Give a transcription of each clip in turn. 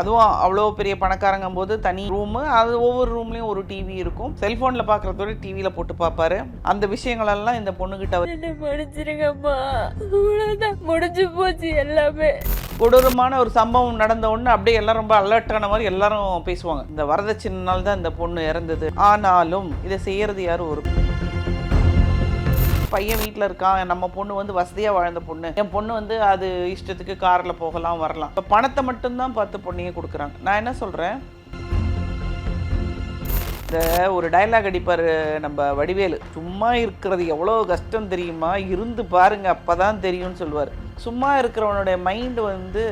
அதுவும் அவ்வளோ பெரிய பணக்காரங்கும் போது தனி ரூமு அது ஒவ்வொரு ரூம்லேயும் ஒரு டிவி இருக்கும். செல்ஃபோனில் பார்க்குறதோட டிவியில் போட்டு பார்ப்பாரு அந்த விஷயங்களெல்லாம் இந்த மன்னிச்சிருங்கம்மா அவ்வளோதான் முடிஞ்சு போச்சு எல்லாமே. கொடூரமான ஒரு சம்பவம் நடந்த உடனே அப்படியே எல்லாரும் ரொம்ப அலர்ட்டான மாதிரி எல்லாரும் பேசுவாங்க. இந்த வரதட்சணைனால தான் இந்த பொண்ணு இறந்தது. ஆனாலும் இதை செய்யறது யாரும் ஒரு பையன் வீட்டில் இருக்கான் நம்ம பொண்ணு வந்து வசதியாக வாழ்ந்த பொண்ணு. என் பொண்ணு வந்து அது இஷ்டத்துக்கு காரில் போகலாம் வரலாம். இப்போ பணத்தை மட்டும்தான் பார்த்து பொண்ணையே கொடுக்குறாங்க. நான் என்ன சொல்கிறேன் இந்த ஒரு டயலாக் அடிப்பார் நம்ம வடிவேலு. சும்மா இருக்கிறது எவ்வளோ கஷ்டம் தெரியுமா? இருந்து பாருங்க அப்பதான் தெரியும்னு சொல்லுவார். சும்மா இருக்கிறவனுடைய மைண்டு வந்து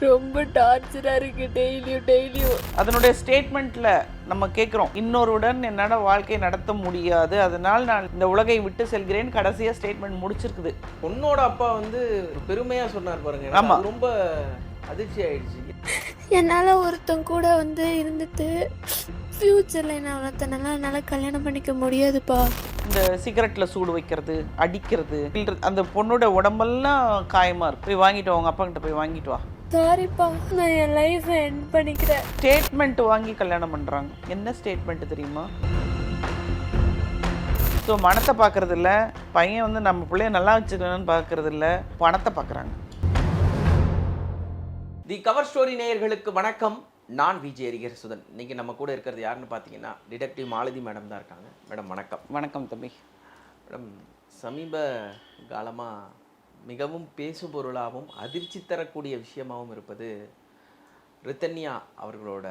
ரொம்ப டார்ச்சரா இருக்கு டெய்லியும் டெய்லியும் அதனுடைய ஸ்டேட்மெண்ட்டில் நம்ம கேட்குறோம் இன்னொருடன் என்னால் வாழ்க்கை நடத்த முடியாது. அதனால் நான் இந்த உலகை விட்டு செல்கிறேன். கடைசியாக ஸ்டேட்மெண்ட் முடிச்சிருக்குது. பொண்ணோட அப்பா வந்து ஒரு பெருமையா சொன்னார் பாருங்க. ஆமா. எனக்கு அது ரொம்ப அதிர்ச்சி ஆயிடுச்சு. என்னால் ஒருத்தன் கூட வந்து இருந்துட்டு ஃப்யூச்சரில் என்ன ஒருத்தனால என்னால் கல்யாணம் பண்ணிக்க முடியாதுப்பா. இந்த சிகரெட்டில் சூடு வைக்கிறது அடிக்கிறது அந்த பொண்ணோட உடம்பெல்லாம் காயமாக இருக்கு. போய் வாங்கிட்டு வா உங்கள் அப்பா கிட்ட போய் வாங்கிட்டு வா. சாரிப்பா நான் என் லைஃப்பை எண்ட் பண்ணிக்கிறேன். ஸ்டேட்மெண்ட் வாங்கி கல்யாணம் பண்ணுறாங்க என்ன ஸ்டேட்மெண்ட் தெரியுமா? ஸோ மனத்தை பார்க்கறது இல்ல. பையன் வந்து நம்ம பிள்ளைய நல்லா வச்சுக்கணும்னு பார்க்கறது இல்ல. பணத்தை பார்க்குறாங்க தி கவர் ஸ்டோரி நேயர்களுக்கு வணக்கம். நான் விஜய் அரிகர் சுதன் இன்னைக்கு நம்ம கூட இருக்கிறது யாருன்னு பார்த்தீங்கன்னா டிடெக்டிவ் மாலதி மேடம் தான் இருக்காங்க. மேடம் வணக்கம். வணக்கம் தம்பி. மேடம் சமீப காலமாக மிகவும் பேசும் பொருளாகவும் அதிர்ச்சி தரக்கூடிய விஷயமாகவும் இருப்பது ரித்தன்யா அவர்களோட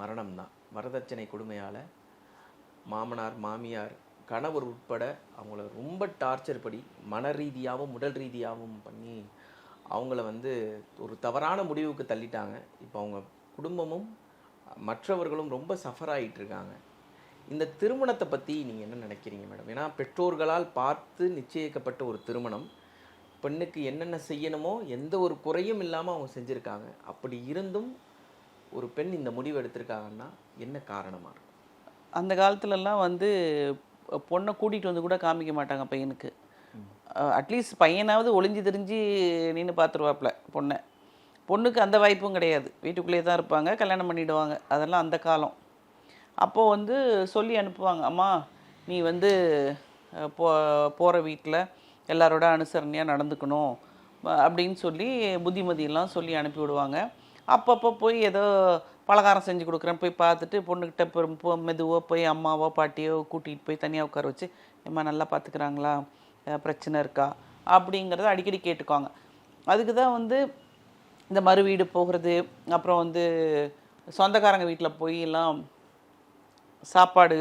மரணம் தான். வரதட்சணை கொடுமையால் மாமனார் மாமியார் கணவர் உட்பட அவங்கள ரொம்ப டார்ச்சர் படி மன ரீதியாகவும் உடல் ரீதியாகவும் பண்ணி அவங்கள வந்து ஒரு தவறான முடிவுக்கு தள்ளிட்டாங்க. இப்போ அவங்க குடும்பமும் மற்றவர்களும் ரொம்ப சஃபர் ஆகிட்டு இருக்காங்க இந்த திருமணத்தை பற்றி நீங்கள் என்ன நினைக்கிறீங்க மேடம் ஏன்னா பெற்றோர்களால் பார்த்து நிச்சயிக்கப்பட்ட ஒரு திருமணம். பெண்ணுக்கு என்னென்ன செய்யணுமோ எந்த ஒரு குறையும் இல்லாமல் அவங்க செஞ்சுருக்காங்க. அப்படி இருந்தும் ஒரு பெண் இந்த முடிவு எடுத்திருக்காங்கன்னா என்ன காரணமாக இருக்கும்? அந்த காலத்துலலாம் வந்து பொண்ணை கூட்டிகிட்டு வந்து கூட காமிக்க மாட்டாங்க பையனுக்கு. அட்லீஸ்ட் பையனாவது ஒளிஞ்சு தெரிஞ்சு நின்று பார்த்துருவாப்புல பொண்ணை. பொண்ணுக்கு அந்த வாய்ப்பும் கிடையாது. வீட்டுக்குள்ளேயே தான் இருப்பாங்க கல்யாணம் பண்ணிவிடுவாங்க அதெல்லாம் அந்த காலம். அப்போது வந்து சொல்லி அனுப்புவாங்க அம்மா நீ வந்து போ போகிற வீட்டில் எல்லாரோட அனுசரணையாக நடந்துக்கணும். அப்படின்னு சொல்லி புத்திமதியெல்லாம் சொல்லி அனுப்பி விடுவாங்க. அப்பப்போ போய் ஏதோ பலகாரம் செஞ்சு கொடுக்குறேன் போய் பார்த்துட்டு பொண்ணுக்கிட்ட பெரும் மெதுவோ மெதுவாக போய் அம்மாவோ பாட்டியோ கூட்டிகிட்டு போய் தனியாக உட்கார வச்சு ஏம்மா நல்லா பார்த்துக்கிறாங்களா? பிரச்சனை இருக்கா? அப்படிங்கிறத அடிக்கடி கேட்டுக்குவாங்க. அதுக்கு தான் வந்து இந்த மறு வீடு போகிறது அப்புறம் வந்து சொந்தக்காரங்க வீட்டில் போய் எல்லாம் சாப்பாடு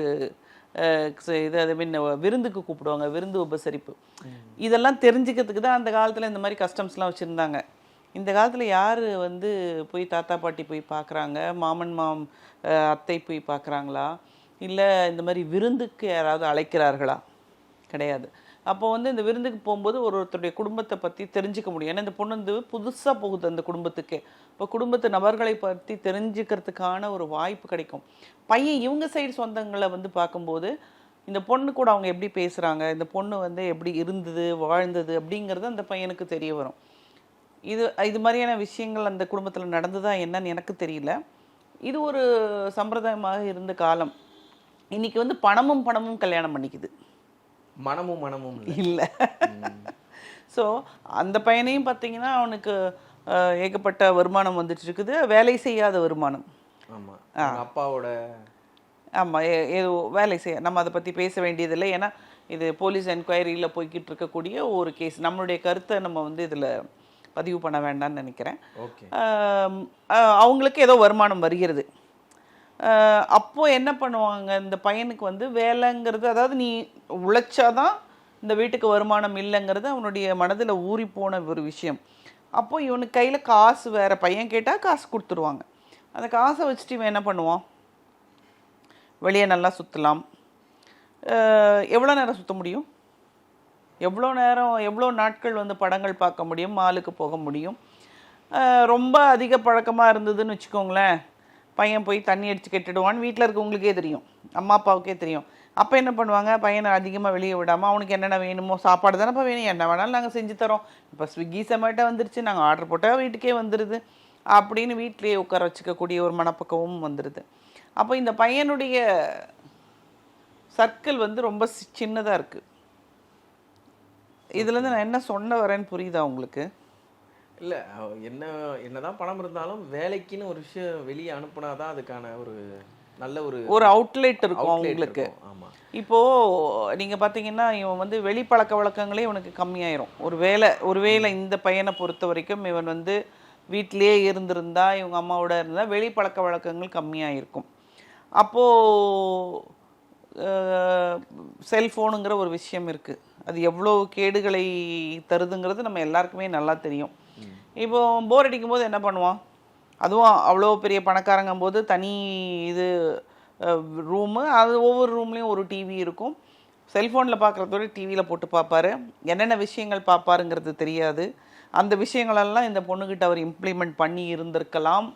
இது அது மீன் விருந்துக்கு கூப்பிடுவாங்க விருந்து உபசரிப்பு. இதெல்லாம் தெரிஞ்சுக்கிறதுக்கு தான் அந்த காலத்தில் இந்த மாதிரி கஸ்டம்ஸ்லாம் வச்சுருந்தாங்க. இந்த காலத்தில் யார் வந்து போய் தாத்தா பாட்டி போய் பார்க்குறாங்க மாமன் மாம் அத்தை போய் பார்க்குறாங்களா இல்லை இந்த மாதிரி விருந்துக்கு யாராவது அழைக்கிறார்களா? கிடையாது. அப்போ வந்து இந்த விருந்துக்கு போகும்போது ஒரு ஒருத்தருடைய குடும்பத்தை பற்றி தெரிஞ்சுக்க முடியும். ஏன்னா இந்த பொண்ணு வந்து புதுசாக போகுது அந்த குடும்பத்துக்கு. இப்போ குடும்பத்து நபர்களை பற்றி தெரிஞ்சுக்கிறதுக்கான ஒரு வாய்ப்பு கிடைக்கும். பையன் இவங்க சைடு சொந்தங்களை வந்து பார்க்கும்போது இந்த பொண்ணு கூட அவங்க எப்படி பேசுகிறாங்க இந்த பொண்ணு வந்து எப்படி இருந்தது வாழ்ந்தது அப்படிங்கிறது அந்த பையனுக்கு தெரிய வரும். இது இது மாதிரியான விஷயங்கள் அந்த குடும்பத்தில் நடந்ததா என்னன்னு எனக்கு தெரியல. இது ஒரு சம்பிரதாயமாக இருந்த காலம். இன்னைக்கு வந்து பணமும் பணமும் கல்யாணம் பண்ணிக்குது. மனமும் மனமும் இல்லை. ஸோ அந்த பையனையும் பார்த்தீங்கன்னா அவனுக்கு ஏகப்பட்ட வருமானம் வந்துட்டு இருக்குது. வேலை செய்யாத வருமானம். ஆமாம் அப்பாவோட ஆமாம் ஏதோ வேலை செய்ய நம்ம அதை பற்றி பேச வேண்டியதில்லை. ஏன்னா இது போலீஸ் என்கொயரியில் போய்கிட்டு இருக்கக்கூடிய ஒரு கேஸ். நம்மளுடைய கருத்தை நம்ம வந்து இதில் பதிவு பண்ண வேண்டாம்னு நினைக்கிறேன். அவங்களுக்கு ஏதோ வருமானம் வருகிறது. அப்போது என்ன பண்ணுவாங்க? இந்த பையனுக்கு வந்து வேலைங்கிறது அதாவது நீ உழைச்சாதான் இந்த வீட்டுக்கு வருமானம் இல்லைங்கிறது அவனுடைய மனதில் ஊறி போன ஒரு விஷயம். அப்போ இவனுக்கு கையில் காசு வேற பையன் கேட்டால் காசு கொடுத்துருவாங்க. அந்த காசை வச்சுட்டு இவன் என்ன பண்ணுவான்? வெளியே நல்லா சுற்றலாம் எவ்வளோ நேரம் சுற்ற முடியும்? எவ்வளோ நேரம் எவ்வளோ நாட்கள் வந்து படங்கள் பார்க்க முடியும்? மாலுக்கு போக முடியும்? ரொம்ப அதிக பழக்கமாக இருந்ததுன்னு வச்சுக்கோங்களேன். பையன் போய் தண்ணி அடித்து கெட்டுடுவான்னு வீட்டில் இருக்கவங்களுக்கே தெரியும். அம்மா அப்பாவுக்கே தெரியும். அப்போ என்ன பண்ணுவாங்க? பையனை அதிகமாக வெளியே விடாமல் அவனுக்கு என்னென்ன வேணுமோ சாப்பாடு தானேப்பா வேணும். என்ன வேணாலும் நாங்கள் செஞ்சு தரோம். இப்போ ஸ்விக்கி சமேட்டோ வந்துருச்சு. நாங்கள் ஆர்டர் போட்டால் வீட்டுக்கே வந்துடுது அப்படின்னு வீட்டிலேயே உட்கார வச்சுக்கக்கூடிய ஒரு மனப்பக்கமும் வந்துடுது அப்போ இந்த பையனுடைய சர்க்கிள் வந்து ரொம்ப சின்னதாக இருக்குது இதுலேருந்து நான் என்ன சொன்ன வரேன்னு புரியுதா உங்களுக்கு? இல்லை என்ன என்னதான் பணம் இருந்தாலும் வேலைக்குன்னு ஒரு விஷயம் வெளியே அனுப்புனாதான் அதுக்கான ஒரு நல்ல ஒரு ஒரு அவுட்லெட் இருக்கும் அவங்களுக்கு. இருக்கும். ஆமா. இப்போ நீங்க பாத்தீங்கன்னா இவன் வந்து வெளி பழக்க வழக்கங்களே இவனுக்கு கம்மியாயிரும். ஒரு வேளை ஒருவேளை இந்த பையனை பொறுத்த வரைக்கும் இவன் வந்து வீட்டிலேயே இருந்திருந்தா இவங்க அம்மாவோட இருந்தா வெளி பழக்க வழக்கங்கள் கம்மியாயிருக்கும். அப்போ செல்ஃபோனுங்கிற ஒரு விஷயம் இருக்கு. அது எவ்வளோ கேடுகளை தருதுங்கிறது நம்ம எல்லாருக்குமே நல்லா தெரியும். இப்போ போர் அடிக்கும் போது என்ன பண்ணுவான் அதுவும் அவ்வளோ பெரிய பணக்காரங்கும் போது தனி இது ரூமு அது ஒவ்வொரு ரூம்லேயும் ஒரு டிவி இருக்கும். செல்ஃபோனில் பார்க்குறதோட டிவியில் போட்டு பார்ப்பாரு என்னென்ன விஷயங்கள் பார்ப்பாருங்கிறது தெரியாது. அந்த விஷயங்களெல்லாம் இந்த பொண்ணுக்கிட்ட அவர் இம்ப்ளிமெண்ட் பண்ணி இருந்திருக்கலாம்.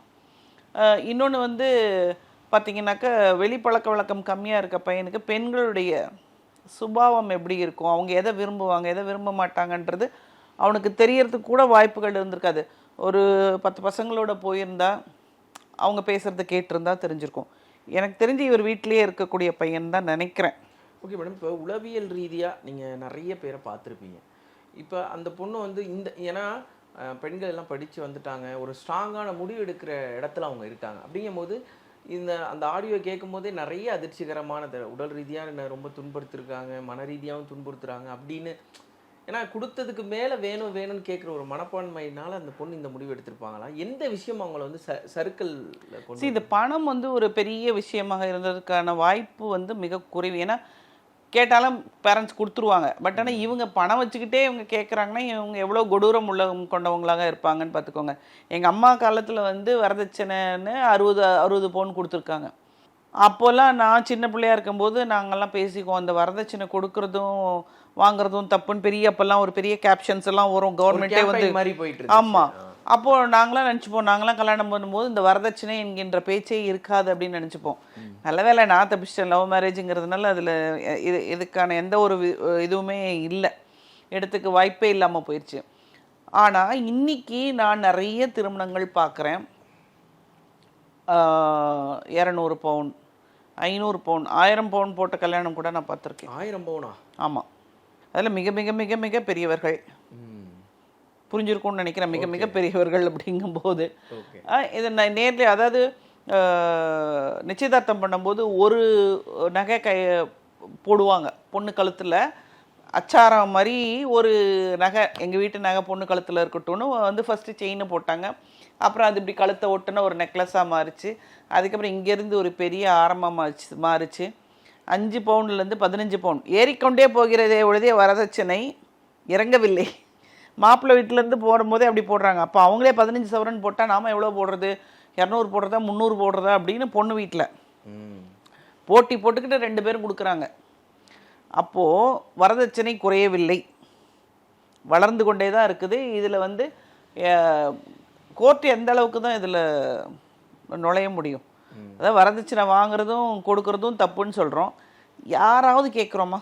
இன்னொன்று வந்து பார்த்தீங்கன்னாக்க வெளிப்பழக்க வழக்கம் கம்மியாக இருக்க பையனுக்கு பெண்களுடைய சுபாவம் எப்படி இருக்கும்? அவங்க எதை விரும்புவாங்க எதை விரும்ப மாட்டாங்கன்றது அவனுக்கு தெரியறதுக்கு கூட வாய்ப்புகள் இருந்திருக்காது. ஒரு பத்து பசங்களோட போயிருந்தா அவங்க பேசுகிறத கேட்டிருந்தா தெரிஞ்சிருக்கும். எனக்கு தெரிஞ்சு இவர் வீட்டிலேயே இருக்கக்கூடிய பையன் தான் நினைக்கிறேன். ஓகே மேடம் இப்போ உளவியல் ரீதியாக நீங்கள் நிறைய பேரை பார்த்துருப்பீங்க. இப்போ அந்த பொண்ணு வந்து இந்த ஏன்னா பெண்கள் எல்லாம் படித்து வந்துட்டாங்க. ஒரு ஸ்ட்ராங்கான முடிவு எடுக்கிற இடத்துல அவங்க இருக்காங்க. அப்படிங்கும்போது இந்த அந்த ஆடியோ கேட்கும் போதே நிறைய அதிர்ச்சிகரமான உடல் ரீதியாக என்ன ரொம்ப துன்புறுத்திருக்காங்க மன ரீதியாகவும் துன்புறுத்துறாங்க அப்படின்னு ஏன்னா கொடுத்ததுக்கு மேலே வேணும் வேணும்னு கேட்குற ஒரு மனப்பான்மையினால அந்த பொண்ணு இந்த முடிவு எடுத்திருப்பாங்களா? எந்த விஷயம் அவங்கள வந்து ச சர்க்கிள் இந்த பணம் வந்து ஒரு பெரிய விஷயமாக இருந்ததுக்கான வாய்ப்பு வந்து மிக குறைவு. ஏன்னா கேட்டாலும் பேரண்ட்ஸ் கொடுத்துருவாங்க. பட் ஆனால் இவங்க பணம் வச்சுக்கிட்டே இவங்க கேட்குறாங்கன்னா இவங்க எவ்வளோ கொடூரம் உள்ள கொண்டவங்களாக இருப்பாங்கன்னு பார்த்துக்கோங்க. எங்கள் அம்மா காலத்தில் வந்து வரதட்சணைன்னு அறுபது அறுபது பவுன் கொடுத்துருக்காங்க. அப்போல்லாம் நான் சின்ன பிள்ளையா இருக்கும்போது நாங்கெல்லாம் பேசிக்குவோம். அந்த வரதட்சணை கொடுக்கறதும் வாங்குறதும் தப்புன்னு பெரிய அப்போல்லாம் ஒரு பெரிய கேப்ஷன்ஸ் எல்லாம் வரும். கவர்மெண்ட்டே வந்து மாதிரி போயிட்டு. ஆமா. அப்போ நாங்களாம் நினச்சிப்போம். நாங்களாம் கல்யாணம் பண்ணும்போது இந்த வரதட்சணை என்கின்ற பேச்சே இருக்காது அப்படின்னு நினச்சிப்போம். நல்ல வேளை நான் தப்பிச்சிட்டேன். லவ் மேரேஜுங்கிறதுனால அதில் இது இதுக்கான எந்த ஒரு இதுவுமே இல்லை. இடத்துக்கு வாய்ப்பே இல்லாமல் போயிடுச்சு ஆனால் இன்னைக்கு நான் நிறைய திருமணங்கள் பார்க்குறேன் இரநூறு பவுன் ஐநூறு பவுன் ஆயிரம் பவுன் போட்ட கல்யாணம் கூட நான் பார்த்துருக்கேன் ஆயிரம் பவுனா? ஆமாம் அதில் மிக மிக மிக மிக பெரியவர்கள். புரிஞ்சிருக்கும்னு நினைக்கிறேன். மிக மிக பெரியவர்கள் அப்படிங்கும்போது. இது நான் நேர்ல அதாவது நிச்சயதார்த்தம் பண்ணும்போது ஒரு நகை கை போடுவாங்க. பொண்ணு கழுத்தில் அச்சாரம் மாதிரி ஒரு நகை. எங்கள் வீட்டு நகை பொண்ணு கழுத்தில் இருக்கட்டும்னு வந்து ஃபஸ்ட்டு செயினை போட்டாங்க. அப்புறம் அது இப்படி கழுத்தை ஒட்டுன ஒரு நெக்லஸாக மாறிச்சு. அதுக்கப்புறம் இங்கேருந்து ஒரு பெரிய ஆரம்பமாக மாறிச்சு மாறிச்சு. அஞ்சு பவுன்லேருந்து பதினஞ்சு பவுன். ஏறிக்கொண்டே போகிறதே ஒழுதே வரதட்சணை இறங்கவில்லை. மாப்பிள்ளை வீட்டிலேருந்து போடும்போதே அப்படி போடுறாங்க. அப்போ அவங்களே பதினஞ்சு சவரன் போட்டால் நாம எவ்வளோ போடுறது? இரநூறு போடுறதா? முந்நூறு போடுறதா? அப்படின்னு பொண்ணு வீட்டில். போட்டி போட்டுக்கிட்டு ரெண்டு பேரும் கொடுக்குறாங்க. அப்போது வரதட்சணை குறையவில்லை. வளர்ந்து கொண்டே தான் இருக்குது. இதில் வந்து கோர்ட் எந்த அளவுக்கு தான் இதில் நுழைய முடியும்? அதாவது வரதட்சணை வாங்குறதும் கொடுக்கறதும் தப்புன்னு சொல்கிறோம் யாராவது கேட்குறோமா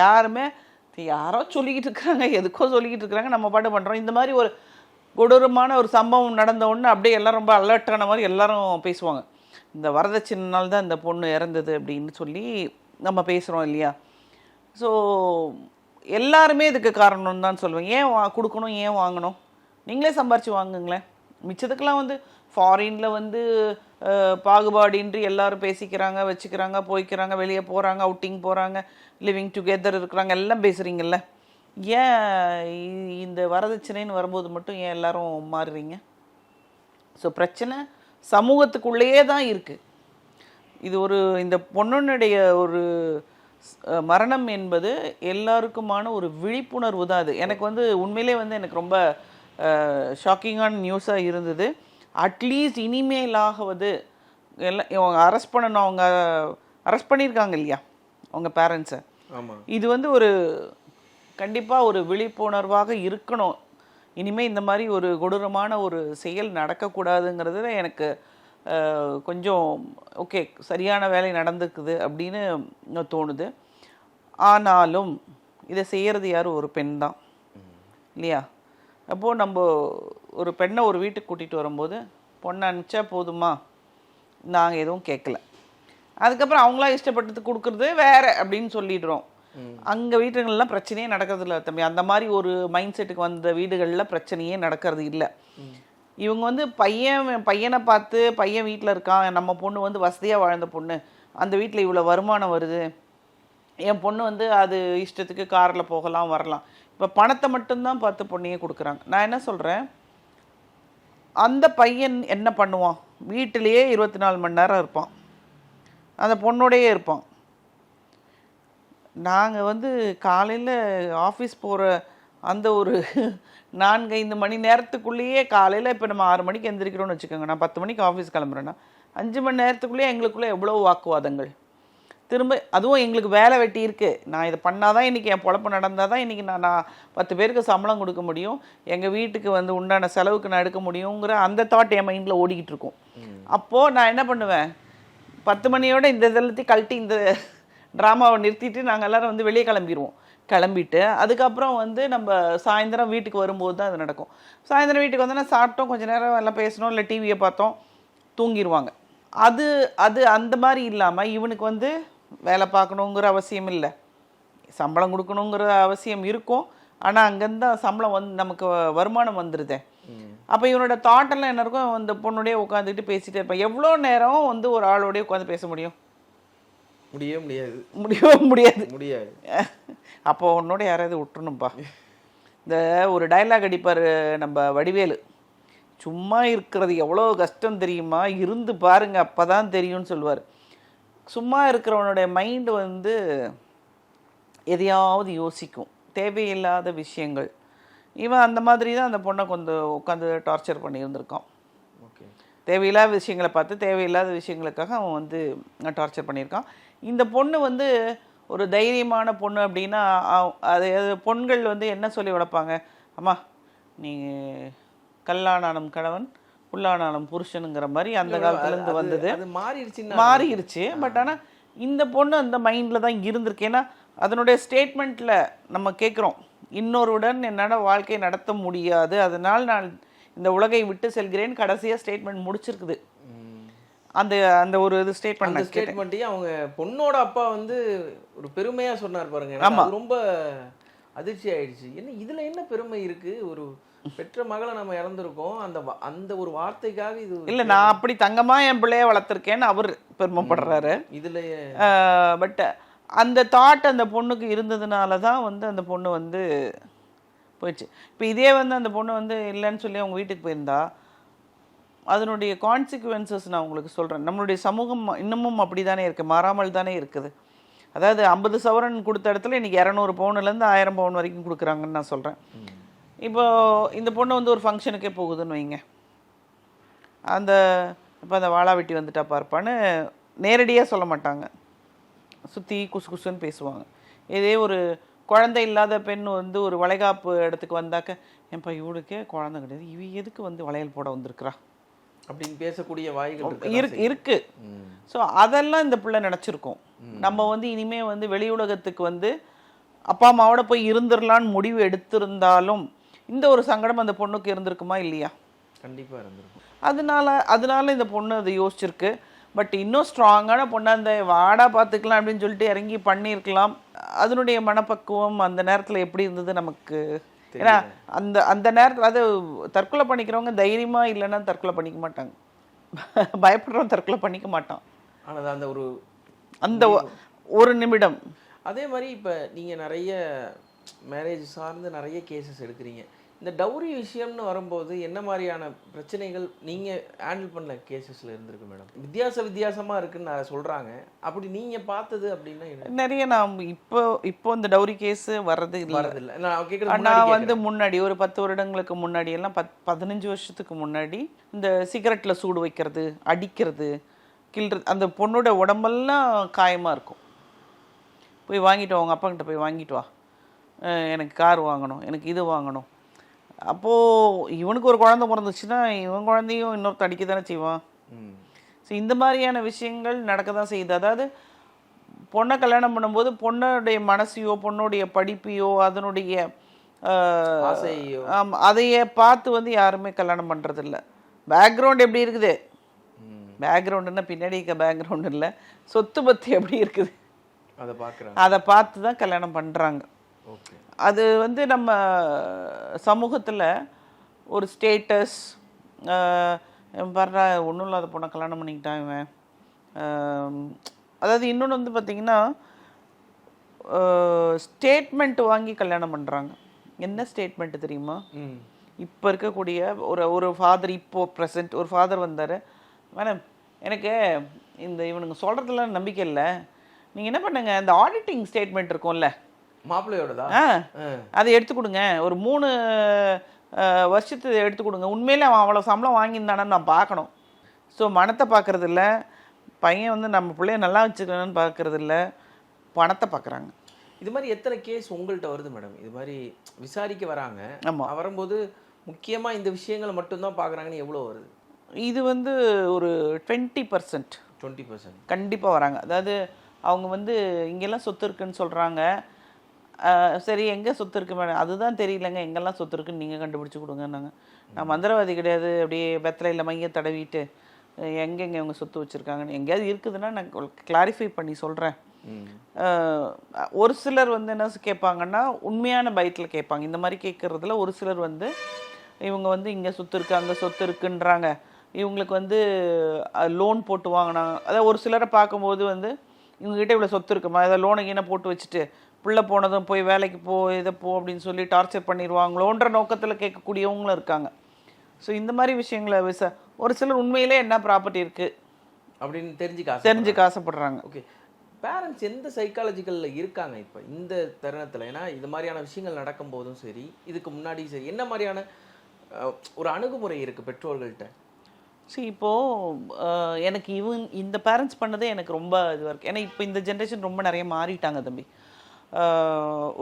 யாருமே யாரோ சொல்லிக்கிட்டு இருக்கிறாங்க எதுக்கோ சொல்லிக்கிட்டு இருக்கிறாங்க நம்ம பாட்டு பண்ணுறோம் இந்த மாதிரி ஒரு கொடூரமான ஒரு சம்பவம் நடந்த உடனே அப்படியே எல்லாம் ரொம்ப அலர்ட்டான மாதிரி எல்லாரும் பேசுவாங்க. இந்த வரதட்சணைனால தான் இந்த பொண்ணு இறந்தது அப்படின்னு சொல்லி நம்ம பேசுகிறோம் இல்லையா? ஸோ எல்லாருமே இதுக்கு காரணம் தான் சொல்லுவேன். ஏன் வா கொடுக்கணும் ஏன் வாங்கணும்? நீங்களே சம்பாரிச்சு வாங்குங்களேன். மிச்சத்துக்கெல்லாம் வந்து ஃபாரினில் வந்து பாகுபாடின்றி எல்லாரும் பேசிக்கிறாங்க வச்சுக்கிறாங்க போய்க்கிறாங்க வெளியே போகிறாங்க அவுட்டிங் போகிறாங்க லிவிங் டுகெதர் இருக்கிறாங்க எல்லாம் பேசுகிறீங்கல்ல ஏன் இ- இந்த வரதட்சணைன்னு வரும்போது மட்டும் ஏன் எல்லாரும் மாறுறீங்க? ஸோ பிரச்சனை சமூகத்துக்குள்ளேயே தான் இருக்குது இது ஒரு இந்த பொண்ணுனுடைய ஒரு மரணம் என்பது எல்லாருக்குமான ஒரு விழிப்புணர்வு தான் அது. எனக்கு வந்து உண்மையிலே வந்து எனக்கு ரொம்ப ஷாக்கிங்கான நியூஸாக இருந்தது. அட்லீஸ்ட் இனிமேலாகவது எல்லாம் இவங்க அரெஸ்ட் பண்ணணும் அவங்க அரெஸ்ட் பண்ணியிருக்காங்க இல்லையா? அவங்க பேரண்ட்ஸை இது வந்து ஒரு கண்டிப்பாக ஒரு விழிப்புணர்வாக இருக்கணும். இனிமேல் இந்த மாதிரி ஒரு கொடூரமான ஒரு செயல் நடக்கக்கூடாதுங்கிறதுல எனக்கு கொஞ்சம் ஓகே சரியான வேலை நடந்துக்குது அப்படின்னு தோணுது. ஆனாலும் இதை செய்கிறது யார்? ஒரு பெண் தான் இல்லையா? அப்போது நம்ம ஒரு பெண்ணை ஒரு வீட்டுக்கு கூட்டிகிட்டு வரும்போது பொண்ணை அனுப்பிச்சா போதுமா? நாங்கள் எதுவும் கேட்கல அதுக்கப்புறம் அவங்களா இஷ்டப்பட்டது கொடுக்குறது வேற அப்படின்னு சொல்லிடுறோம். அங்கே வீட்டுகள்லாம் பிரச்சனையே நடக்கிறது இல்லை தம்பி. அந்த மாதிரி ஒரு மைண்ட் செட்டுக்கு வந்த வீடுகளில் பிரச்சனையே நடக்கிறது இல்லை. இவங்க வந்து பையன் பையனை பார்த்து பையன் வீட்டில் இருக்கான் நம்ம பொண்ணு வந்து வசதியாக வாழ்ந்த பொண்ணு. அந்த வீட்டில் இவ்வளோ வருமானம் வருது. என் பொண்ணு வந்து அது இஷ்டத்துக்கு காரில் போகலாம் வரலாம். இப்போ பணத்தை மட்டும்தான் பார்த்து பொண்ணையே கொடுக்குறாங்க. நான் என்ன சொல்கிறேன் அந்த பையன் என்ன பண்ணுவான்? வீட்டிலேயே இருபத்தி நாலு மணி நேரம் இருப்பான். அந்த பொண்ணோடையே இருப்பான். நாங்கள் வந்து காலையில் ஆஃபீஸ் போகிற அந்த ஒரு நான்கு ஐந்து மணி நேரத்துக்குள்ளேயே காலையில் இப்போ நம்ம ஆறு மணிக்கு எந்திரிக்கிறோம்னு வச்சுக்கோங்க. நான் பத்து மணிக்கு ஆஃபீஸ் கிளம்புறேன்னா அஞ்சு மணி நேரத்துக்குள்ளேயே எங்களுக்குள்ளே எவ்வளோ வாக்குவாதங்கள்? திரும்ப அதுவும் எங்களுக்கு வேலை வெட்டி இருக்குது நான் இதை பண்ணாதான் இன்றைக்கி என் பொழப்பு நடந்தால் தான் இன்றைக்கி நான் நான் பத்து பேருக்கு சம்பளம் கொடுக்க முடியும். எங்கள் வீட்டுக்கு வந்து உண்டான செலவுக்கு நான் எடுக்க முடியுங்கிற அந்த தாட் என் மைண்டில் ஓடிக்கிட்டு இருக்கும். அப்போது நான் என்ன பண்ணுவேன்? பத்து மணியோட இந்த இதெல்லாத்தையும் கழட்டி இந்த ட்ராமாவை நிறுத்திட்டு நாங்கள் எல்லோரும் வந்து வெளியே கிளம்பிடுவோம் கிளம்பிட்டு அதுக்கப்புறம் வந்து நம்ம சாயந்தரம் வீட்டுக்கு வரும்போது தான் அது நடக்கும். சாயந்தரம் வீட்டுக்கு வந்தோன்னா சாப்பிட்டோம் கொஞ்சம் நேரம் எல்லாம் பேசணும் இல்லை டிவியை பார்த்தோம் தூங்கிடுவாங்க அது அது அந்த மாதிரி இல்லாமல் இவனுக்கு வந்து வேலை பார்க்கணுங்கிற அவசியம் இல்லை. சம்பளம் கொடுக்கணுங்கிற அவசியம் இருக்கும். ஆனால் அங்கேருந்து சம்பளம் வந்து நமக்கு வருமானம் வந்துடுதே அப்போ இவனோட தாட்டெல்லாம் என்ன இருக்கும்? அந்த பொண்ணுடைய உட்காந்துக்கிட்டு பேசிட்டே இருப்பான். எவ்வளோ நேரம் வந்து ஒரு ஆளோடய உட்காந்து பேச முடியும்? முடியவே முடியாது. முடியவே முடியாது. முடியாது. அப்போ உன்னோட யாராவது விட்டுணும்ப்பா இந்த ஒரு டயலாக் அடிப்பார் நம்ம வடிவேலு. சும்மா இருக்கிறது எவ்வளோ கஷ்டம் தெரியுமா? இருந்து பாருங்க அப்போ தான் தெரியும்னு சொல்லுவார். சும்மா இருக்கிறவனுடைய மைண்டு வந்து எதையாவது யோசிக்கும். தேவையில்லாத விஷயங்கள். இவன் அந்த மாதிரி தான் அந்த பொண்ணை கொஞ்சம் உட்காந்து டார்ச்சர் பண்ணியிருந்திருக்கான் ஓகே. தேவையில்லாத விஷயங்களை பார்த்து தேவையில்லாத விஷயங்களுக்காக அவன் வந்து டார்ச்சர் பண்ணியிருக்கான். இந்த பொண்ணு வந்து ஒரு தைரியமான பொண்ணு அப்படின்னா அது பொண்கள் வந்து என்ன சொல்லி வளர்ப்பாங்க அம்மா நீ கல்லானானம் கணவன் புல்லானானம் புருஷனுங்கிற மாதிரி அந்த காலத்துலேருந்து அது- வந்தது. அது மாறிடுச்சுன்னா மாறிடுச்சு. பட் ஆனால் இந்த பொண்ணு அந்த மைண்டில் தான் இருந்திருக்கு. ஏன்னா அதனுடைய ஸ்டேட்மெண்ட்டில் நம்ம கேட்குறோம் இன்னொருடன் என்னால் வாழ்க்கை நடத்த முடியாது. அதனால் நான் இந்த உலகை விட்டு செல்கிறேன் கடைசியாக ஸ்டேட்மெண்ட் முடிச்சிருக்குது. அந்த அந்த ஒரு இது ஸ்டேட்மெண்ட் அந்த ஸ்டேட்மெண்ட்டையும் அவங்க பொண்ணோட அப்பா வந்து ஒரு பெருமையா சொன்னார் பாருங்க. எனக்கு ஆமா. அது ரொம்ப அதிர்ச்சி ஆயிடுச்சு. என்ன இதுல என்ன பெருமை இருக்கு? ஒரு பெற்ற மகளை நம்ம இறந்திருக்கோம். அந்த அந்த ஒரு வார்த்தைக்காக இது இல்லை நான் அப்படி தங்கமா என் பிள்ளைய வளர்த்துருக்கேன்னு அவர் பெருமைப்படுறாரு. இதுல பட் அந்த தாட் அந்த பொண்ணுக்கு இருந்ததுனால தான் வந்து அந்த பொண்ணு வந்து போயிடுச்சு. இப்போ இதே வந்து அந்த பொண்ணு வந்து இல்லைன்னு சொல்லி அவங்க வீட்டுக்கு போயிருந்தா அதனுடைய கான்சிக்வன்சஸ் நான் உங்களுக்கு சொல்கிறேன் நம்மளுடைய சமூகம் இன்னமும் அப்படி தானே இருக்குது மாறாமல் தானே இருக்குது. அதாவது ஐம்பது சவரன் கொடுத்த இடத்துல இன்றைக்கி இரநூறு பவுன்லேருந்து ஆயிரம் பவுன் வரைக்கும் கொடுக்குறாங்கன்னு நான் சொல்கிறேன் இப்போ இந்த பொண்ணு வந்து ஒரு ஃபங்க்ஷனுக்கே போகுதுன்னு வைங்க. அந்த இப்போ அந்த வாழா வெட்டி வந்துட்டா பார்ப்பான்னு நேரடியாக சொல்ல மாட்டாங்க. சுற்றி குசு குசுன்னு பேசுவாங்க. இதே ஒரு குழந்தை இல்லாத பெண் வந்து ஒரு வளைகாப்பு இடத்துக்கு வந்தாக்க என் இவளுக்கே குழந்தை கிடையாது. இவ எதுக்கு வந்து வளையல் போட வந்திருக்கிறா? அப்படின்னு பேசக்கூடிய வாய்கள் இருக்கு இருக்கு. ஸோ அதெல்லாம் இந்த பிள்ளை நினச்சிருக்கோம். நம்ம வந்து இனிமே வந்து வெளி உலகத்துக்கு வந்து அப்பா அம்மாவோட போய் இருந்துடலான்னு முடிவு எடுத்திருந்தாலும் இந்த ஒரு சங்கடம் அந்த பொண்ணுக்கு இருந்திருக்குமா இல்லையா? கண்டிப்பா இருந்திருக்கும். அதனால அதனால இந்த பொண்ணு அதை யோசிச்சிருக்கு. பட் இன்னும் ஸ்ட்ராங்கான பொண்ணு அந்த வாடா பார்த்துக்கலாம் அப்படின்னு சொல்லிட்டு இறங்கி பண்ணியிருக்கலாம். அதனுடைய மனப்பக்குவம் அந்த நேரத்தில் எப்படி இருந்தது நமக்கு? ஏன்னா அந்த அந்த நேரத்தில் அது தற்கொலை பண்ணிக்கிறவங்க தைரியமாக இல்லைன்னா தற்கொலை பண்ணிக்க மாட்டாங்க. பயப்படுறவன் தற்கொலை பண்ணிக்க மாட்டான். ஆனா அது அந்த ஒரு அந்த ஒரு நிமிடம். அதே மாதிரி இப்போ நீங்க நிறைய மேரேஜ் சார்ந்து நிறைய கேசஸ் எடுக்கிறீங்க. இந்த டவுரி விஷயம்னு வரும்போது என்ன மாதிரியான பிரச்சனைகள் நீங்க ஹேண்டில் பண்ண கேசஸ்ல இருந்திருக்கு மேடம் வித்தியாச வித்தியாசமா இருக்குன்னு நான் சொல்றாங்க. அப்படி நீங்க பார்த்தது அப்படின்னா நிறைய நான் இப்போ இப்போ இந்த டவுரி கேஸ் வர்றது இல்லை. வரதில்லை நான் கேட்குறது நான் வந்து முன்னாடி ஒரு பத்து வருடங்களுக்கு முன்னாடி எல்லாம் பத் பதினஞ்சு வருஷத்துக்கு முன்னாடி இந்த சிகரெட்டில் சூடு வைக்கிறது அடிக்கிறது கிள்றது அந்த பொண்ணோட உடம்பெல்லாம் காயமாக இருக்கும். போய் வாங்கிட்டு வா உங்கள் அப்பாக்கிட்ட போய் வாங்கிட்டு வா. எனக்கு கார் வாங்கணும் எனக்கு இது வாங்கணும். அப்போது இவனுக்கு ஒரு குழந்தை பிறந்துச்சுன்னா இவன் குழந்தையும் இன்னொருத்த அடிக்க தானே செய்வான் ஸோ இந்த மாதிரியான விஷயங்கள் நடக்க தான் செய்யுது. அதாவது பொண்ணை கல்யாணம் பண்ணும்போது பொண்ணுடைய மனசையோ பொண்ணுடைய படிப்பையோ அதனுடைய அதையே பார்த்து வந்து யாருமே கல்யாணம் பண்ணுறதில்ல பேக்ரவுண்ட் எப்படி இருக்குது? பேக்ரவுண்டுன்னா பின்னாடி இருக்க பேக்ரவுண்ட் இல்லை. சொத்து பத்தி எப்படி இருக்குது? அதை பார்க்குறாங்க. அதை பார்த்து தான் கல்யாணம் பண்ணுறாங்க ஓகே. அது வந்து நம்ம சமூகத்தில் ஒரு ஸ்டேட்டஸ் வர்ற ஒன்றும் இல்லாத பொண்ணை கல்யாணம் பண்ணிக்கிட்டான் இவன். அதாவது இன்னொன்று வந்து பார்த்திங்கன்னா ஸ்டேட்மெண்ட் வாங்கி கல்யாணம் பண்ணுறாங்க என்ன ஸ்டேட்மெண்ட் தெரியுமா? இப்போ இருக்கக்கூடிய ஒரு ஒரு ஃபாதர் இப்போ ப்ரெசன்ட் ஒரு ஃபாதர் வந்தார். மேடம் எனக்கு இந்த இவனுங்க சொல்கிறதுல நம்பிக்கை இல்லை. நீங்கள் என்ன பண்ணுங்க? இந்த ஆடிட்டிங் ஸ்டேட்மெண்ட் இருக்கும்ல மாப்பிள்ளையோடதா. அதை எடுத்து கொடுங்க. ஒரு மூணு வருஷத்து எடுத்து கொடுங்க. உண்மையிலே அவன் அவ்வளோ சம்பளம் வாங்கியிருந்தானு நான் பார்க்கணும். ஸோ மனத்தை பார்க்கறது இல்ல பையன் வந்து நம்ம பிள்ளைய நல்லா வச்சுக்கணும்னு பார்க்கறது இல்ல பணத்தை பார்க்குறாங்க. இது மாதிரி எத்தனை கேஸ் உங்கள்கிட்ட வருது மேடம் இது மாதிரி விசாரிக்க வராங்க. ஆமா. வரும்போது முக்கியமா இந்த விஷயங்களை மட்டும்தான் பார்க்குறாங்கன்னு எவ்வளோ வருது? இது வந்து ஒரு டுவெண்ட்டி பர்சன்ட் டுவெண்ட்டி பர்சன்ட் கண்டிப்பாக வராங்க. அதாவது அவங்க வந்து இங்கெல்லாம் சொத்து இருக்குன்னு சொல்கிறாங்க சரி எங்கே சொத்து இருக்கு மேடம்? அதுதான் தெரியலங்க. எங்கெல்லாம் சொத்து இருக்குன்னு நீங்கள் கண்டுபிடிச்சி கொடுங்கன்னாங்க. நான் மந்திரவாதி கிடையாது. அப்படியே வெத்தலையில் மைய தடவிட்டு எங்கெங்க இவங்க சொத்து வச்சுருக்காங்கன்னு எங்கேயாவது இருக்குதுன்னா நான் கிளாரிஃபை பண்ணி சொல்கிறேன் ஒரு சிலர் வந்து என்ன கேட்பாங்கன்னா உண்மையான பயத்தில் கேட்பாங்க. இந்த மாதிரி கேட்குறதுல ஒரு சிலர் வந்து இவங்க வந்து இங்கே சொத்து இருக்கு அங்கே சொத்து இருக்குன்றாங்க. இவங்களுக்கு வந்து லோன் போட்டு வாங்கினாங்க. அதாவது ஒரு சிலரை பார்க்கும்போது வந்து இவங்ககிட்ட இவ்வளோ சொத்து இருக்குமா? அதை லோனை கீழே போட்டு வச்சுட்டு பிள்ளை போனதும் போய் வேலைக்கு போ இதை போ அப்படின்னு சொல்லி டார்ச்சர் பண்ணிடுவாங்களோன்ற நோக்கத்தில் கேட்கக்கூடியவங்களும் இருக்காங்க. ஸோ இந்த மாதிரி விஷயங்களை விச ஒரு சிலர் உண்மையிலே என்ன ப்ராப்பர்ட்டி இருக்குது அப்படின்னு தெரிஞ்சுக்க தெரிஞ்சுக்க ஆசைப்படுறாங்க. ஓகே பேரண்ட்ஸ் எந்த சைக்காலஜிக்கலில் இருக்காங்க இப்போ? இந்த தருணத்தில். ஏன்னா இது மாதிரியான விஷயங்கள் நடக்கும் போதும் சரி இதுக்கு முன்னாடி சரி என்ன மாதிரியான ஒரு அணுகுமுறை இருக்குது பெற்றோர்கள்ட்ட? சரி இப்போது எனக்கு இவன் இந்த பேரண்ட்ஸ் பண்ணதே எனக்கு ரொம்ப இதுவாக இருக்குது ஏன்னா இப்போ இந்த ஜென்ரேஷன் ரொம்ப நிறைய மாறிட்டாங்க தம்பி.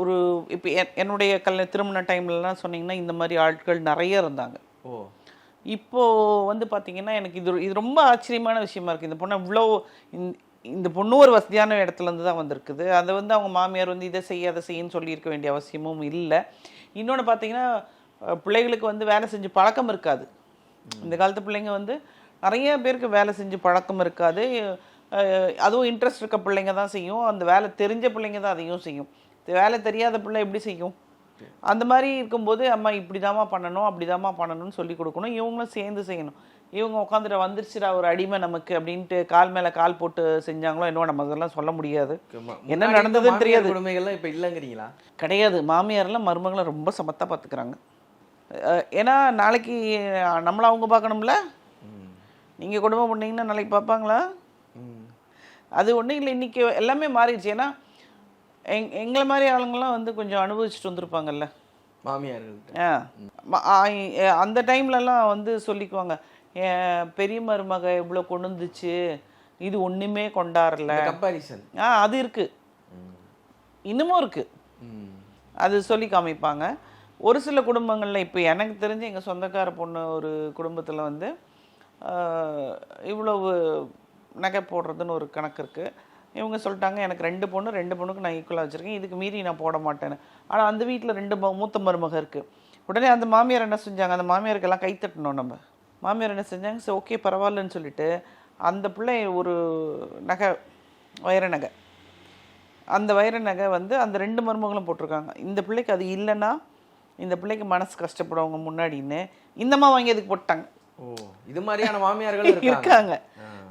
ஒரு இப்போ என்னுடைய கல்யாண திருமண டைம்லலாம் சொன்னீங்கன்னா இந்த மாதிரி ஆட்கள் நிறைய இருந்தாங்க. ஓ. இப்போ வந்து பார்த்தீங்கன்னா எனக்கு இது இது ரொம்ப ஆச்சரியமான விஷயமா இருக்குது இந்த பொண்ணு இவ்வளோ இந்த பொண்ணு ஒரு வசதியான இடத்துல இருந்து தான் வந்திருக்குது. அதை வந்து அவங்க மாமியார் வந்து இதை செய்ய அதை செய்யன்னு சொல்லியிருக்க வேண்டிய அவசியமும் இல்லை. இன்னொன்று பார்த்தீங்கன்னா பிள்ளைகளுக்கு வந்து வேலை செஞ்சு பழக்கம் இருக்காது. இந்த காலத்து பிள்ளைங்க வந்து நிறைய பேருக்கு வேலை செஞ்சு பழக்கம் இருக்காது. அதுவும் இன்ட்ரெஸ்ட் இருக்க பிள்ளைங்க தான் செய்யும். அந்த வேலை தெரிஞ்ச பிள்ளைங்க தான் அதையும் செய்யும். வேலை தெரியாத பிள்ளை எப்படி செய்யும்? அந்த மாதிரி இருக்கும்போது அம்மா இப்படிதாம்மா பண்ணணும் அப்படிதாம்மா பண்ணணும்னு சொல்லி கொடுக்கணும். இவங்களும் சேர்ந்து செய்யணும். இவங்க உட்காந்துட்டு வந்துருச்சுடா ஒரு அடிமை நமக்கு அப்படின்ட்டு கால் மேலே கால் போட்டு செஞ்சாங்களோ என்னவோ நம்ம அதெல்லாம் சொல்ல முடியாது. என்ன நடந்ததுன்னு தெரியாது. கொடுமைகள்லாம் இப்போ இல்லைங்கிறீங்களா? கிடையாது. மாமியாரெல்லாம் மருமகளை ரொம்ப சமத்தா பார்த்துக்கிறாங்க ஏன்னா நாளைக்கு நம்மள அவங்க பார்க்கணும்ல? ம். நீங்கள் குடும்பம் பண்ணீங்கன்னா நாளைக்கு பார்ப்பாங்களா? அது ஒன்றும் இல்லை இன்றைக்கி எல்லாமே மாறிடுச்சு. ஏன்னா எங் எங்களை மாதிரி ஆளுங்கெல்லாம் வந்து கொஞ்சம் அனுபவிச்சுட்டு வந்திருப்பாங்கல்ல. மாமியார்கள்ட்ட. ஆ. அந்த டைம்லலாம் வந்து சொல்லிக்குவாங்க பெரிய மருமக இவ்வளோ கொண்டு வந்துச்சு இது ஒன்றுமே கொண்டாடல கம்பாரிசன் ஆ அது இருக்குது இன்னமும் இருக்குது அது சொல்லி காமிப்பாங்க. ஒரு சில குடும்பங்களில் இப்போ எனக்கு தெரிஞ்சு எங்கள் சொந்தக்கார பொண்ணு ஒரு குடும்பத்தில் வந்து இவ்வளவு நகை போடுறதுன்னு ஒரு கணக்கு இருக்குது இவங்க சொல்லிட்டாங்க எனக்கு ரெண்டு பொண்ணு ரெண்டு பொண்ணுக்கு நான் ஈக்குவலாக வச்சுருக்கேன். இதுக்கு மீறி நான் போட மாட்டேன்னு. ஆனால் அந்த வீட்டில் ரெண்டு மூத்த மருமக இருக்குது உடனே அந்த மாமியார் என்ன செஞ்சாங்க? அந்த மாமியாருக்கெல்லாம் கை தட்டணும் நம்ம. மாமியார் என்ன செஞ்சாங்க? சரி ஓகே பரவாயில்லன்னு சொல்லிட்டு அந்த பிள்ளை ஒரு நகை வைர நகை. அந்த வைர நகை வந்து அந்த ரெண்டு மருமகளும் போட்டிருக்காங்க. இந்த பிள்ளைக்கு அது இல்லைன்னா இந்த பிள்ளைக்கு மனசு கஷ்டப்படுவங்க முன்னாடின்னு இந்தம்மா வாங்கி அதுக்கு போட்டாங்க. ஓ இது மாதிரியான மாமியார்கள் இருக்காங்க.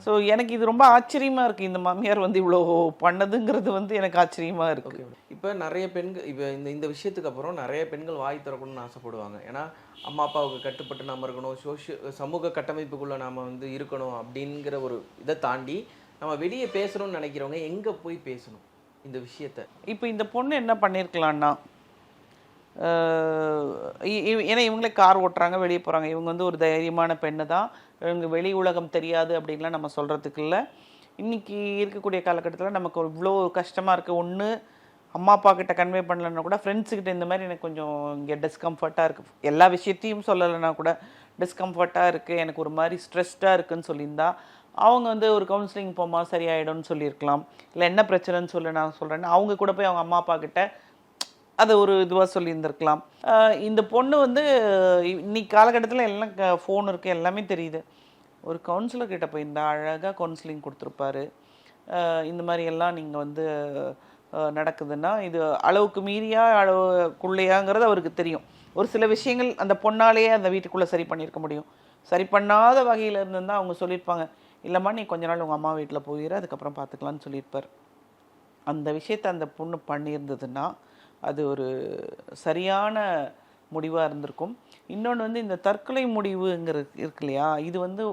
ஸோ எனக்கு இது ரொம்ப ஆச்சரியமா இருக்கு. இந்த மாமியார் வந்து இவ்வளோ பண்ணதுங்கிறது வந்து எனக்கு ஆச்சரியமா இருக்கு. ஓகே இப்போ நிறைய பெண்கள் இப்போ இந்த இந்த விஷயத்துக்கு அப்புறம் நிறைய பெண்கள் வாய் திறக்கணும்னு ஆசைப்படுவாங்க. ஏன்னா அம்மா அப்பாவுக்கு கட்டுப்பட்டு நம்ம இருக்கணும் சோஷிய சமூக கட்டமைப்புக்குள்ளே நாம வந்து இருக்கணும் அப்படிங்கிற ஒரு இதை தாண்டி நம்ம வெளியே பேசணும்னு நினைக்கிறவங்க எங்கே போய் பேசணும் இந்த விஷயத்த? இப்போ இந்த பொண்ணு என்ன பண்ணியிருக்கலான்னா ஏன்னா இவங்களே கார் ஓட்டுறாங்க வெளியே போகிறாங்க இவங்க வந்து ஒரு தைரியமான பெண்ணு தான் வெளி உலகம் தெரியாது அப்படின்லாம் நம்ம சொல்கிறதுக்கு இல்லை. இன்னைக்கு இருக்கக்கூடிய காலகட்டத்தில் நமக்கு இவ்வளோ கஷ்டமாக இருக்குது ஒன்று அம்மா அப்பா கிட்ட கன்வே பண்ணலன்னா கூட ஃப்ரெண்ட்ஸுக்கிட்ட இந்த மாதிரி எனக்கு கொஞ்சம் இங்கே டிஸ்கம்ஃபர்ட்டாக இருக்குது எல்லா விஷயத்தையும் சொல்லலைன்னா கூட டிஸ்கம்ஃபர்ட்டாக இருக்குது எனக்கு ஒரு மாதிரி ஸ்ட்ரெஸ்டாக இருக்குன்னு சொல்லியிருந்தா அவங்க வந்து ஒரு கவுன்சிலிங் போமா சரியாயிடும்னு சொல்லியிருக்கலாம். இல்லை என்ன பிரச்சனைன்னு சொல்லி நான் சொல்கிறேன்னு அவங்க கூட போய் அவங்க அம்மா அப்பா கிட்ட அதை ஒரு இதுவாக சொல்லியிருந்திருக்கலாம். இந்த பொண்ணு வந்து இன்னைக்கு காலகட்டத்தில் எல்லாம் ஃபோன் இருக்குது எல்லாமே தெரியுது. ஒரு கவுன்சிலர் கிட்ட போயிருந்தா அழகாக கவுன்சிலிங் கொடுத்துருப்பாரு. இந்த மாதிரி எல்லாம் நீங்கள் வந்து நடக்குதுன்னா இது அளவுக்கு மீறியா அளவுக்குள்ளையாங்கிறது அவருக்கு தெரியும். ஒரு சில விஷயங்கள் அந்த பொண்ணாலேயே அந்த வீட்டுக்குள்ளே சரி பண்ணியிருக்க முடியும். சரி பண்ணாத வகையில் இருந்திருந்தால் அவங்க சொல்லியிருப்பாங்க இல்லைம்மா நீ கொஞ்ச நாள் உங்கள் அம்மா வீட்டில் போயிரு அதுக்கப்புறம் பார்த்துக்கலான்னு சொல்லியிருப்பார். அந்த விஷயத்தை அந்த பொண்ணு பண்ணியிருந்ததுன்னா அது ஒரு சரியான முடிவாக இருந்திருக்கும். இன்னொன்று வந்து இந்த தற்கொலை முடிவுங்கிற இருக்கு இல்லையா? இது வந்து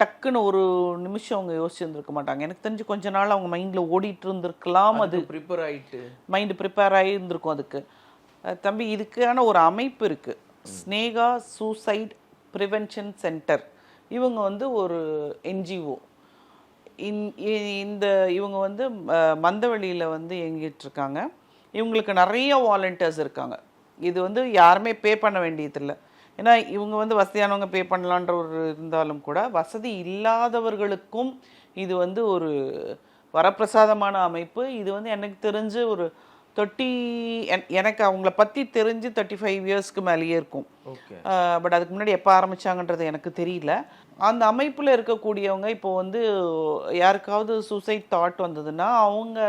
டக்குன்னு ஒரு நிமிஷம் அவங்க யோசிச்சிருந்துருக்க மாட்டாங்க. எனக்கு தெரிஞ்சு கொஞ்ச நாள் அவங்க மைண்டில் ஓடிட்டு இருந்திருக்கலாம் அது. ப்ரிப்பேர் ஆயிட்டு. மைண்டு ப்ரிப்பேர் ஆகி இருந்திருக்கும் அதுக்கு. தம்பி இதுக்கான ஒரு அமைப்பு இருக்குது ஸ்னேகா சூசைட் ப்ரிவென்ஷன் சென்டர். இவங்க வந்து ஒரு என்ஜிஓ. இந்த இவங்க வந்து மந்தவெளியில் வந்து இயங்கிட்டு இருக்காங்க. இவங்களுக்கு நிறைய வாலண்டியர்ஸ் இருக்காங்க. இது வந்து யாருமே பே பண்ண வேண்டியதில்லை. ஏன்னா இவங்க வந்து வசதியானவங்க பே பண்ணலான்ற ஒரு இருந்தாலும் கூட வசதி இல்லாதவர்களுக்கும் இது வந்து ஒரு வரப்பிரசாதமான அமைப்பு. இது வந்து எனக்கு தெரிஞ்சு ஒரு தேர்ட்டி எனக்கு அவங்கள பற்றி தெரிஞ்சு தேர்ட்டி ஃபைவ் இயர்ஸ்க்கு மேலேயே இருக்கும். பட் அதுக்கு முன்னாடி எப்போ ஆரம்பிச்சாங்கன்றது எனக்கு தெரியல. அந்த அமைப்பில் இருக்கக்கூடியவங்க இப்போ வந்து யாருக்காவது சூசைட் தாட் வந்ததுன்னா அவங்க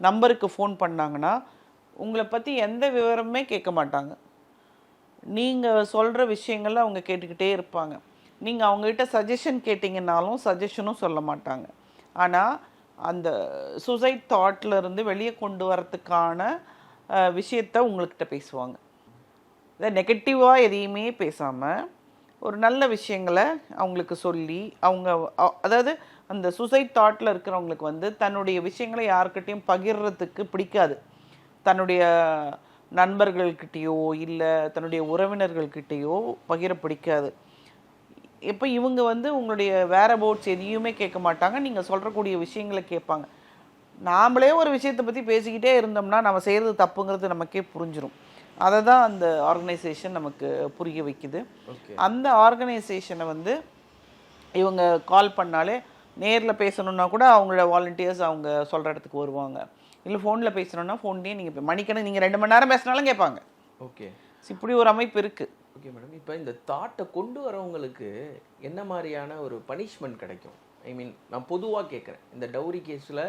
நம்பருக்கு ஃபோன் பண்ணாங்கன்னா உங்களை பற்றி எந்த விவரமே கேட்க மாட்டாங்க. நீங்கள் சொல்கிற விஷயங்களை அவங்க கேட்டுக்கிட்டே இருப்பாங்க. நீங்கள் அவங்ககிட்ட சஜஷன் கேட்டிங்கனாலும் சஜஷனும் சொல்ல மாட்டாங்க. ஆனால் அந்த சூசைட் தாட்ல இருந்து வெளியே கொண்டு வரத்துக்கான விஷயத்த உங்கள்கிட்ட பேசுவாங்க. இதை நெகட்டிவாக எதையுமே பேசாமல் ஒரு நல்ல விஷயங்களை அவங்களுக்கு சொல்லி அவங்க அதாவது அந்த சூசைட் தாட்டில் இருக்கிறவங்களுக்கு வந்து தன்னுடைய விஷயங்களை யாருக்கிட்டையும் பகிர்றதுக்கு பிடிக்காது. தன்னுடைய நண்பர்கள்கிட்டயோ இல்லை தன்னுடைய உறவினர்கள்கிட்டயோ பகிர பிடிக்காது. இப்போ இவங்க வந்து உங்களுடைய வேற அபவுட்ஸ் எதையுமே கேட்க மாட்டாங்க. நீங்கள் சொல்கிறக்கூடிய விஷயங்களை கேட்பாங்க. நாமளே ஒரு விஷயத்தை பற்றி பேசிக்கிட்டே இருந்தோம்னா நம்ம செய்கிறது தப்புங்கிறது நமக்கே புரிஞ்சிரும். அதை தான் அந்த ஆர்கனைசேஷன் நமக்கு புரிய வைக்குது. அந்த ஆர்கனைசேஷனை வந்து இவங்க கால் பண்ணாலே நேரில் பேசணுன்னா கூட அவங்களோட வாலண்டியர்ஸ் அவங்க சொல்கிற இடத்துக்கு வருவாங்க. இல்லை ஃபோனில் பேசணுன்னா ஃபோன்லேயே நீங்கள் மணிக்கணக்கு நீங்கள் ரெண்டு மணி நேரம் பேசினாலும் கேட்பாங்க. ஓகே இப்படி ஒரு அமைப்பு இருக்குது ஓகே மேடம் இப்போ இந்த தாட்டை கொண்டு வரவங்களுக்கு என்ன மாதிரியான ஒரு பனிஷ்மெண்ட் கிடைக்கும்? ஐ மீன் நான் பொதுவாக கேட்குறேன். இந்த டவுரி கேஸில்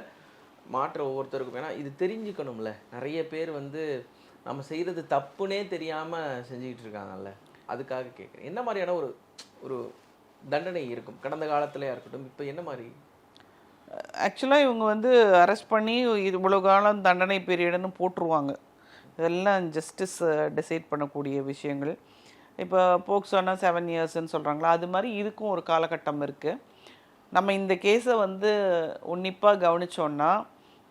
மாற்ற ஒவ்வொருத்தருக்கும். ஏன்னா இது தெரிஞ்சுக்கணும்ல. நிறைய பேர் வந்து நம்ம செய்கிறது தப்புனே தெரியாமல் செஞ்சுக்கிட்டு இருக்காங்கல்ல. அதுக்காக கேட்குறேன். என்ன மாதிரியான ஒரு ஒரு தண்டனை இருக்கும். கடந்த காலத்துலையா இருக்கட்டும் இப்போ என்ன மாதிரி? ஆக்சுவலாக இவங்க வந்து அரெஸ்ட் பண்ணி இது இவ்வளோ காலம் தண்டனை பீரியடுன்னு போட்டுருவாங்க. இதெல்லாம் ஜஸ்டிஸ் டிசைட் பண்ணக்கூடிய விஷயங்கள். இப்போ போக்சோனா செவன் இயர்ஸ்ன்னு சொல்கிறாங்களா அது மாதிரி இதுக்கும் ஒரு காலகட்டம் இருக்குது நம்ம இந்த கேஸை வந்து உன்னிப்பாக கவனிச்சோன்னா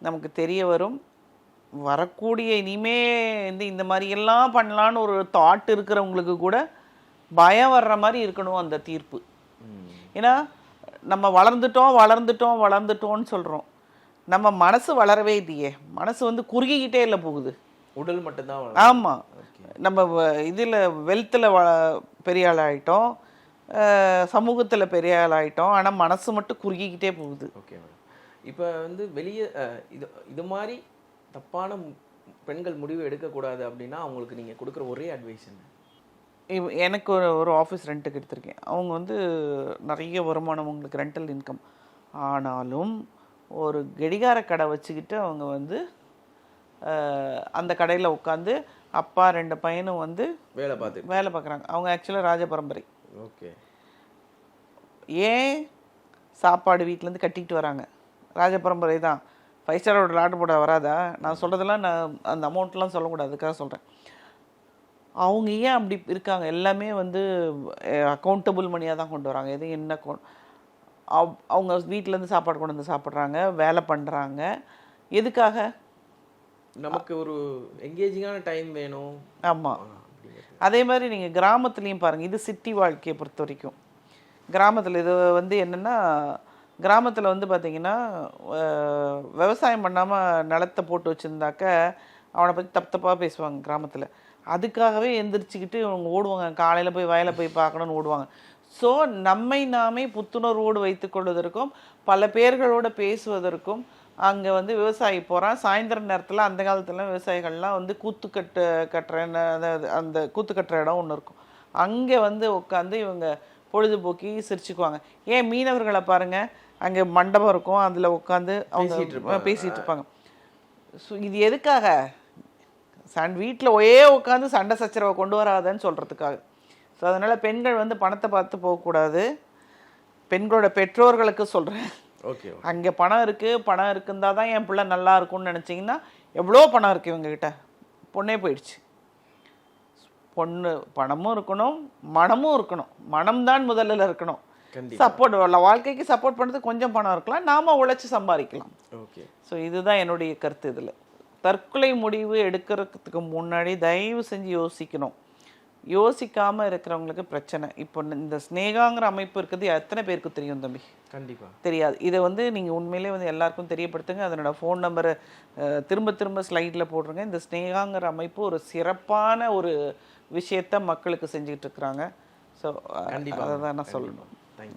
நமக்கு தெரிய வரும். வரக்கூடிய இனிமே வந்து இந்த மாதிரி எல்லாம் பண்ணலான்னு ஒரு தாட் இருக்கிறவங்களுக்கு கூட பயம் வர்ற மாதிரி இருக்கணும் அந்த தீர்ப்பு. ஏன்னா நம்ம வளர்ந்துட்டோம் வளர்ந்துட்டோம் வளர்ந்துட்டோம்னு சொல்கிறோம் நம்ம மனசு வளரவே இல்லையே. மனசு வந்து குறுகிக்கிட்டே இல்லை போகுது. உடல் மட்டும்தான். ஆமாம் நம்ம இதில் வெல்த்தில் வ பெரிய ஆள் ஆகிட்டோம் சமூகத்தில் பெரிய ஆள் ஆகிட்டோம் ஆனால் மனசு மட்டும் குறுகிக்கிட்டே போகுது. Okay madam. இப்போ வந்து வெளியே இது இது மாதிரி தப்பான பெண்கள் முடிவு எடுக்கக்கூடாது அப்படின்னா அவங்களுக்கு நீங்கள் கொடுக்குற ஒரே அட்வைஸ் என்ன? எனக்கு ஒரு ஒரு ஆஃபீஸ் ரெண்ட்டுக்கு எடுத்திருக்கேன். அவங்க வந்து நிறைய வருமானம் அவங்களுக்கு ரெண்டல் இன்கம் ஆனாலும் ஒரு கடிகார கடை வச்சுக்கிட்டு அவங்க வந்து அந்த கடையில் உட்காந்து அப்பா ரெண்டு பையனும் வந்து வேலை பார்த்துட்டு. வேலை பார்க்குறாங்க. அவங்க ஆக்சுவலாக ராஜ பரம்பரை. ஓகே. ஏன் சாப்பாடு வீட்டிலேருந்து கட்டிக்கிட்டு வராங்க? ராஜ பரம்பரை தான். ஃபைவ் ஸ்டார் ஹோட்டல் ஆர்டர் போட வராதா? நான் சொல்கிறதெல்லாம் நான் அந்த அமௌண்ட்லாம் சொல்லக்கூடாது. அதுக்காக சொல்கிறேன் அவங்க ஏன் அப்படி இருக்காங்க? எல்லாமே வந்து அக்கௌண்டபிள் மணியாக தான் கொண்டு வராங்க. எது என்ன அவங்க வீட்டிலேருந்து சாப்பாடு கொண்டு வந்து சாப்பிட்றாங்க வேலை பண்ணுறாங்க எதுக்காக? நமக்கு ஒரு எங்கேஜிங்கான டைம் வேணும். ஆமாம். அதே மாதிரி நீங்கள் கிராமத்துலேயும் பாருங்கள் இது சிட்டி வாழ்க்கையை பொறுத்த வரைக்கும். கிராமத்தில் இது வந்து என்னென்னா கிராமத்தில் வந்து பார்த்திங்கன்னா விவசாயம் பண்ணாமல் நிலத்தை போட்டு வச்சுருந்தாக்க அவனை பற்றி தப்பு தப்பாக பேசுவாங்க கிராமத்தில். அதுக்காகவே எந்திரிச்சிக்கிட்டு இவங்க ஓடுவாங்க. காலையில் போய் வயலை போய் பார்க்கணுன்னு ஓடுவாங்க. ஸோ நம்மை நாமே புத்துணர்வோடு வைத்துக்கொள்வதற்கும் பல பேர்களோட பேசுவதற்கும் அங்கே வந்து விவசாயி போகிறான் சாயந்தர நேரத்தில் அந்த காலத்துல விவசாயிகள்லாம் வந்து கூத்து கட்டு கட்டுற அந்த கூத்து கட்டுற இடம் ஒன்று இருக்கும். அங்கே வந்து உட்காந்து இவங்க பொழுதுபோக்கி சிரிச்சுக்குவாங்க. ஏன் மீனவர்களை பாருங்க அங்கே மண்டபம் இருக்கும். அதில் உட்காந்து அவங்க பேசிகிட்டு இருப்பாங்க. ஸோ இது எதுக்காக? சன் வீட்டில் ஒரே உட்காந்து சண்டை சச்சரவை கொண்டு வராதன்னு சொல்கிறதுக்காக ஸோ அதனால் பெண்கள் வந்து பணத்தை பார்த்து போகக்கூடாது பெண்களோட பெற்றோர்களுக்கு சொல்கிறேன் ஓகே அங்கே பணம் இருக்குது பணம் இருக்குந்தா தான் என் பிள்ளை நல்லா இருக்கும்னு நினச்சிங்கன்னா எவ்வளோ பணம் இருக்குது இவங்ககிட்ட பொண்ணே போயிடுச்சு. பொண்ணு பணமும் இருக்கணும் மனமும் இருக்கணும். மனம்தான் முதல்ல இருக்கணும். சப்போர்ட் வாழ்க்கைக்கு சப்போர்ட் பண்ணுறதுக்கு கொஞ்சம் பணம் இருக்கலாம். நாம உழைச்சி சம்பாதிக்கலாம். ஓகே. ஸோ இதுதான் என்னுடைய கருத்து இதில். தற்கொலை முடிவு எடுக்கிறதுக்கு முன்னாடி தயவு செஞ்சு யோசிக்கணும். யோசிக்காமல் இருக்கிறவங்களுக்கு பிரச்சனை. இப்போ இந்த ஸ்னேகாங்கிற அமைப்பு இருக்குது எத்தனை பேருக்கு தெரியும் தம்பி? கண்டிப்பா. தெரியாது. இதை வந்து நீங்கள் உண்மையிலே வந்து எல்லாருக்கும் தெரியப்படுத்துங்க. அதனோட ஃபோன் நம்பரை திரும்ப திரும்ப ஸ்லைடில் போடுறேங்க இந்த ஸ்னேகாங்கிற அமைப்பு ஒரு சிறப்பான ஒரு விஷயத்த மக்களுக்கு செஞ்சுக்கிட்டு இருக்கிறாங்க. ஸோ கண்டிப்பா. அதை தான் நான் சொல்லணும்.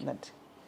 நன்றி.